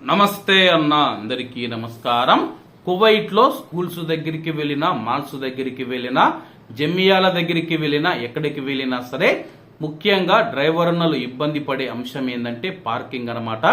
నమస్తే అన్న అందరికీ నమస్కారం. కువైట్లో స్కూల్స్ దగ్గరికి వెళ్ళినా మాల్స్ దగ్గరికి వెళ్ళినా జమియాల దగ్గరికి వెళ్ళినా ఎక్కడికి వెళ్ళినా సరే ముఖ్యంగా డ్రైవర్నలు ఇబ్బంది పడే అంశం ఏంటంటే పార్కింగ్ అనమాట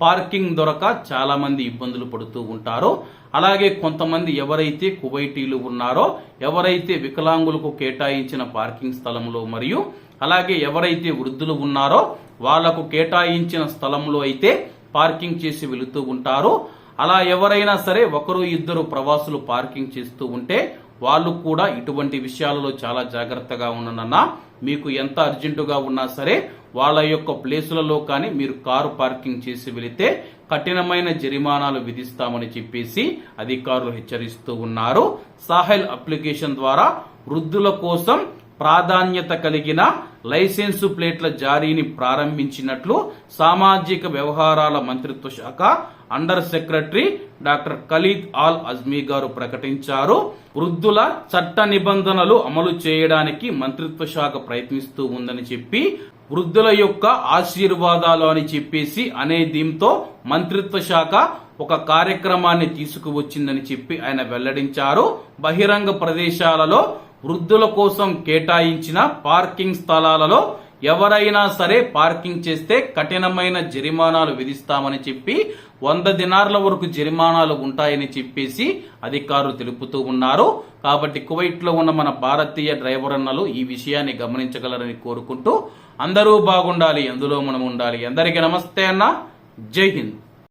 పార్కింగ్ దొరక చాలా మంది ఇబ్బందులు పడుతూ ఉంటారు. అలాగే కొంతమంది ఎవరైతే కువైటీలు ఉన్నారో ఎవరైతే వికలాంగులకు కేటాయించిన పార్కింగ్ స్థలంలో మరియు అలాగే ఎవరైతే వృద్ధులు ఉన్నారో వాళ్ళకు కేటాయించిన స్థలంలో అయితే పార్కింగ్ చేసి వెళుతూ ఉంటారు అలా ఎవరైనా సరే ఒకరు ఇద్దరు ప్రవాసులు పార్కింగ్ చేస్తూ ఉంటే వాళ్ళు కూడా ఇటువంటి విషయాలలో చాలా జాగ్రత్తగా ఉండనన్నా మీకు ఎంత అర్జెంటుగా ఉన్నా సరే వాళ్ళ యొక్క ప్లేసులలో కానీ మీరు కారు పార్కింగ్ చేసి వెళితే కఠినమైన జరిమానాలు విధిస్తామని చెప్పేసి అధికారులు హెచ్చరిస్తూ ఉన్నారు. సాహెల్ అప్లికేషన్ ద్వారా వృద్ధుల కోసం ప్రాధాన్యత కలిగిన లైసెన్సు ప్లేట్ల జారీని ప్రారంభించినట్లు సామాజిక వ్యవహారాల మంత్రిత్వ శాఖ under secretary doctor Khalid Al Ajmi గారు ప్రకటించారు. వృద్ధుల చట్ట నిబంధనలు అమలు చేయడానికి మంత్రిత్వ శాఖ ప్రయత్నిస్తూ ఉందని చెప్పి వృద్ధుల యొక్క ఆశీర్వాదాలు అని చెప్పేసి అనే దీంతో మంత్రిత్వ శాఖ ఒక కార్యక్రమాన్ని తీసుకువచ్చిందని చెప్పి ఆయన వెల్లడించారు. బహిరంగ ప్రదేశాలలో వృద్ధుల కోసం కేటాయించిన పార్కింగ్ స్థలాలలో ఎవరైనా సరే పార్కింగ్ చేస్తే కఠినమైన జరిమానాలు విధిస్తామని చెప్పి వంద దినార్ల వరకు జరిమానాలు ఉంటాయని చెప్పేసి అధికారులు తెలుపుతూ ఉన్నారు. కాబట్టి కువైట్లో ఉన్న మన భారతీయ డ్రైవర్ అన్నలు ఈ విషయాన్ని గమనించగలరని కోరుకుంటూ అందరూ బాగుండాలి అందులో మనం ఉండాలి. అందరికీ నమస్తే అన్న. జై హింద్.